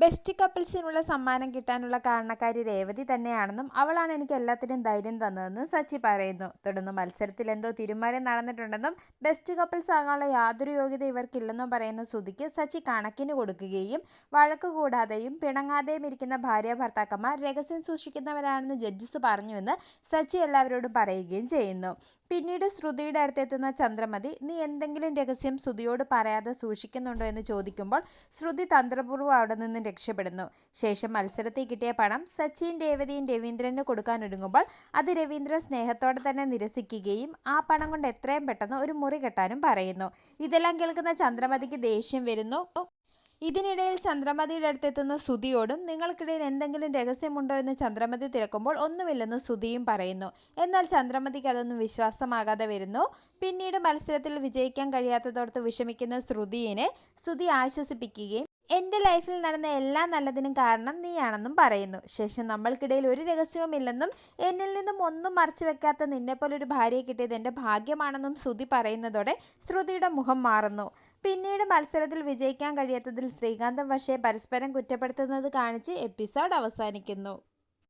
Best കപ്പിൾസിനുള്ള സമ്മാനം കിട്ടാനുള്ള കാരണക്കാരി രേവതി തന്നെയാണെന്നും അവളാണ് എനിക്ക് എല്ലാത്തിനും ധൈര്യം തന്നതെന്നും സച്ചി പറയുന്നു. തുടർന്ന് മത്സരത്തിൽ എന്തോ തീരുമാനം നടന്നിട്ടുണ്ടെന്നും ബെസ്റ്റ് കപ്പിൾസ് ആകാനുള്ള യാതൊരു യോഗ്യത ഇവർക്കില്ലെന്നും പറയുന്ന ശ്രുതിക്ക് സച്ചി കണക്കിന് കൊടുക്കുകയും വഴക്ക് കൂടാതെയും പിണങ്ങാതെയും ഇരിക്കുന്ന ഭാര്യ ഭർത്താക്കന്മാർ രഹസ്യം സൂക്ഷിക്കുന്നവരാണെന്ന് ജഡ്ജസ് പറഞ്ഞുവെന്ന് സച്ചി എല്ലാവരോടും പറയുകയും ചെയ്യുന്നു. പിന്നീട് ശ്രുതിയുടെ അടുത്തെത്തുന്ന ചന്ദ്രമതി നീ എന്തെങ്കിലും രഹസ്യം ശ്രുതിയോട് പറയാതെ സൂക്ഷിക്കുന്നുണ്ടോ? എന്ന് ചോദിക്കുമ്പോൾ ശ്രുതി തന്ത്രപൂർവം അവിടെ നിന്ന് രക്ഷപ്പെടുന്നു. ശേഷം മത്സരത്തിൽ കിട്ടിയ പണം സച്ചിൻ രേവതിയും രവീന്ദ്രന് കൊടുക്കാനൊരുങ്ങുമ്പോൾ അത് രവീന്ദ്രൻ സ്നേഹത്തോടെ തന്നെ നിരസിക്കുകയും ആ പണം കൊണ്ട് എത്രയും പെട്ടെന്ന് ഒരു മുറി കെട്ടാനും പറയുന്നു. ഇതെല്ലാം കേൾക്കുന്ന ചന്ദ്രമതിക്ക് ദേഷ്യം വരുന്നു. ഇതിനിടയിൽ ചന്ദ്രമതിയുടെ അടുത്തെത്തുന്ന സുതിയോടും നിങ്ങൾക്കിടയിൽ എന്തെങ്കിലും രഹസ്യമുണ്ടോ എന്ന് ചന്ദ്രമതി തിരക്കുമ്പോൾ ഒന്നുമില്ലെന്ന് സുതിയും പറയുന്നു. എന്നാൽ ചന്ദ്രമതിക്ക് അതൊന്നും വിശ്വാസമാകാതെ വരുന്നു. പിന്നീട് മത്സരത്തിൽ വിജയിക്കാൻ കഴിയാത്തതോർത്ത് വിഷമിക്കുന്ന ശ്രുതിയെ സുതി ആശ്വസിപ്പിക്കുകയും എന്റെ ലൈഫിൽ നടന്ന എല്ലാ നല്ലതിനും കാരണം നീയാണെന്നും പറയുന്നു. ശേഷം നമ്മൾക്കിടയിൽ ഒരു രഹസ്യവുമില്ലെന്നും എന്നിൽ നിന്നും ഒന്നും മറച്ചു വെക്കാത്ത നിന്നെപ്പോലൊരു ഭാര്യയെ കിട്ടിയത് എന്റെ ഭാഗ്യമാണെന്നും ശ്രുതി പറയുന്നതോടെ ശ്രുതിയുടെ മുഖം മാറുന്നു. പിന്നീട് മത്സരത്തിൽ വിജയിക്കാൻ കഴിയാത്തതിൽ ശ്രീകാന്തം പക്ഷേ പരസ്പരം കുറ്റപ്പെടുത്തുന്നത് കാണിച്ച് എപ്പിസോഡ് അവസാനിക്കുന്നു.